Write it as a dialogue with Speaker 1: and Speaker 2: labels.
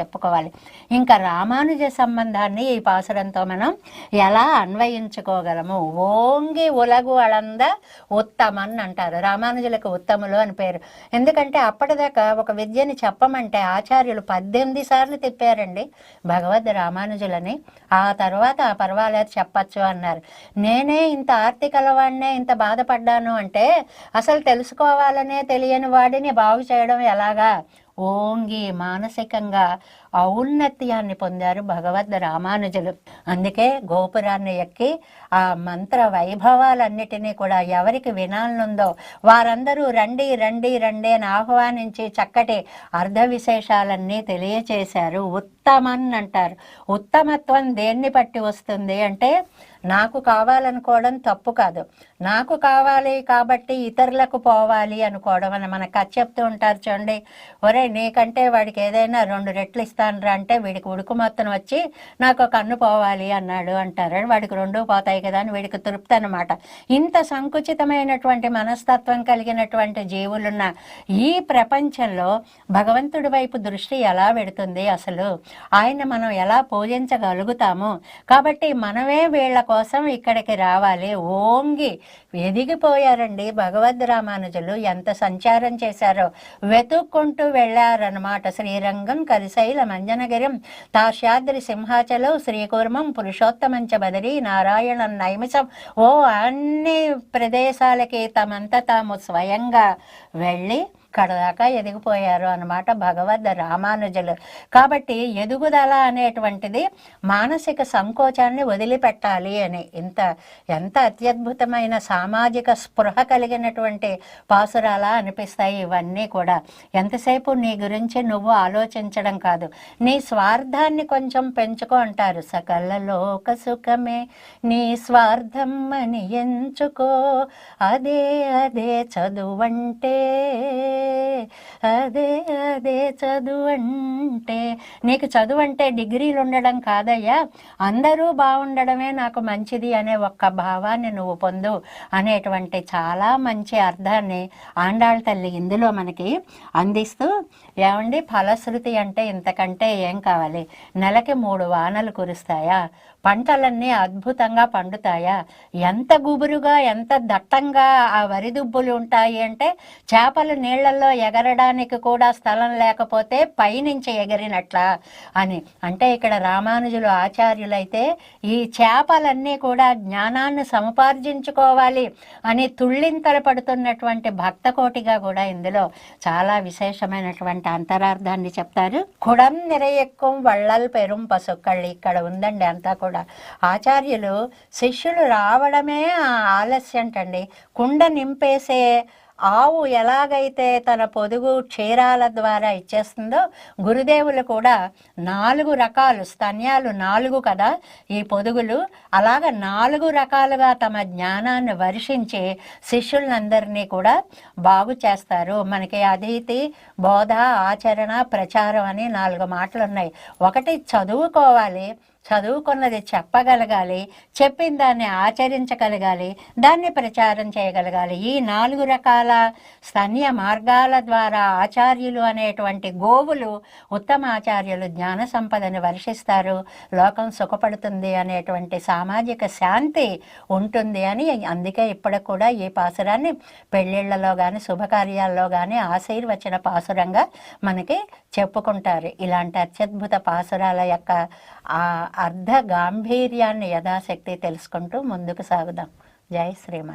Speaker 1: చెప్పుకోవాలి. ఇంకా రామానుజ సంబంధాన్ని ఈ పాసురంతో మనం ఎలా అన్వయించుకోగలము? ఓంగి ఉలగు అళంద ఉత్తమన్ అంటారు. రామానుజులకు ఉత్తములు అని పేరు. ఎందుకంటే అప్పటిదాకా ఒక విద్యని చెప్పమంటే ఆచార్యులు పద్దెనిమిది సార్లు తిప్పారండి భగవద్ రామానుజులని. ఆ తర్వాత ఆ పర్వాలేదు చెప్పచ్చు అన్నారు. నేనే ఇంత ఆర్తికలవాడినే ఇంత బాధపడ్డాను అంటే అసలు తెలుసుకోవాలనే తెలియని వాడిని బాగు చేయడం ఎలాగా? ఓంగి మానసికంగా ఔన్నత్యాన్ని పొందారు భగవద్ రామానుజులు. అందుకే గోపురాన్ని ఎక్కి ఆ మంత్ర వైభవాలన్నిటినీ కూడా ఎవరికి వినాలనుందో వారందరూ రండి రండి రండి అని ఆహ్వానించి చక్కటి అర్ధ విశేషాలన్నీ తెలియచేశారు. ఉత్తమన్ అంటారు ఉత్తమత్వం దేన్ని బట్టి వస్తుంది అంటే నాకు కావాలనుకోవడం తప్పు కాదు. నాకు కావాలి కాబట్టి ఇతరులకు పోవాలి అనుకోవడం అని మన కథ చెప్తూ ఉంటారు చూడండి. ఒరే నీకంటే వాడికి ఏదైనా రెండు రెట్లు ఇస్తానురా అంటే వీడికి ఉడుకు మొత్తం వచ్చి నాకు కన్ను పోవాలి. అన్నాడు అంటారు. వాడికి రెండు పోతాయి కదా అని వీడికి తృప్తి అనమాట ఇంత సంకుచితమైనటువంటి మనస్తత్వం కలిగినటువంటి జీవులున్న ఈ ప్రపంచంలో భగవంతుడి వైపు దృష్టి ఎలా పెడుతుంది అసలు? ఆయన మనం ఎలా పూజించగలుగుతాము? కాబట్టి మనమే వీళ్ళ కోసం ఇక్కడికి రావాలి. ఓంగి ఎదిగిపోయారండి భగవద్ రామానుజులు. ఎంత సంచారం చేశారో వెతుక్కుంటూ వెళ్ళారనమాట శ్రీరంగం కరిశైల మంజనగిరం తాశాద్రి సింహాచలం శ్రీకూర్మం పురుషోత్తమంచ బదరి నారాయణ నైమిషం. ఓ అన్ని ప్రదేశాలకి తమంతా తాము స్వయంగా వెళ్ళి ఇక్కడ దాకా ఎదిగిపోయారు అనమాట భగవద్ రామానుజులు. కాబట్టి ఎదుగుదల అనేటువంటిది మానసిక సంకోచాన్ని వదిలిపెట్టాలి అని. ఇంత ఎంత అత్యద్భుతమైన సామాజిక స్పృహ కలిగినటువంటి పాసురాలా అనిపిస్తాయి ఇవన్నీ కూడా. ఎంతసేపు నీ గురించి నువ్వు ఆలోచించడం కాదు. నీ స్వార్థాన్ని కొంచెం పెంచుకో అంటారు. సకల లోక సుఖమే నీ స్వార్థం అని ఎంచుకో. అదే అదే చదువంటే అదే అదే చదువు అంటే నీకు చదువు అంటే డిగ్రీలు ఉండడం కాదయ్యా. అందరూ బాగుండడమే నాకు మంచిది అనే ఒక్క భావాన్ని నువ్వు పొందు అనేటువంటి చాలా మంచి అర్థాన్ని ఆండాళ్ళ తల్లి ఇందులో మనకి అందిస్తూ ఏమండి ఫలశ్రుతి అంటే ఇంతకంటే ఏం కావాలి? నెలకి మూడు వానలు కురుస్తాయా? పంటలన్నీ అద్భుతంగా పండుతాయా? ఎంత గుబురుగా ఎంత దట్టంగా ఆ వరి దుబ్బులు ఉంటాయి అంటే చేపలు నీళ్ళలో ఎగరడానికి కూడా స్థలం లేకపోతే పైనుంచి ఎగిరినట్లా అని. అంటే ఇక్కడ రామానుజులు ఆచార్యులైతే ఈ చేపలన్నీ కూడా జ్ఞానాన్ని సముపార్జించుకోవాలి అని తుళ్ళింతలు పడుతున్నటువంటి భక్త కోటిగా కూడా ఇందులో చాలా విశేషమైనటువంటి అంతరార్థాన్ని చెప్తారు. కుడం నిరయెక్కం వళ్ళల్ పెరుం పసుక్కళ్ళు ఇక్కడ ఉందండి అంతా కూడా. ఆచార్యులు శిష్యులు రావడమే ఆలస్యంటండి. కుండ నింపేసే ఆవు ఎలాగైతే తన పొదుగు క్షీరాల ద్వారా ఇచ్చేస్తుందో గురుదేవులు కూడా నాలుగు రకాలు స్తన్యాలు నాలుగు కదా ఈ పొదుగులు. అలాగ నాలుగు రకాలుగా తమ జ్ఞానాన్ని వర్షించి శిష్యులందరినీ కూడా బాగు చేస్తారు. మనకి అదితి బోధ ఆచరణ ప్రచారం అని నాలుగు మాటలు ఉన్నాయి ఒకటి చదువుకోవాలి. చదువుకున్నది చెప్పగలగాలి చెప్పిన దాన్ని ఆచరించగలగాలి దాన్ని ప్రచారం చేయగలగాలి. ఈ నాలుగు రకాల స్తన్య మార్గాల ద్వారా ఆచార్యులు అనేటువంటి గోవులు ఉత్తమ ఆచార్యులు జ్ఞాన సంపదని వర్షిస్తారు లోకం సుఖపడుతుంది అనేటువంటి సామాజిక శాంతి ఉంటుంది అని అందుకే ఇప్పటికి కూడా ఈ పాసురాన్ని పెళ్ళిళ్ళలో కానీ శుభకార్యాల్లో కానీ ఆశీర్వచన పాసురంగా మనకి చెప్పుకుంటారు. ఇలాంటి అత్యద్భుత పాసురాల యొక్క అర్ధ గాంభీర్యాన్ని యథాశక్తి తెలుసుకుంటూ ముందుకు సాగుదాం. జై శ్రీమన్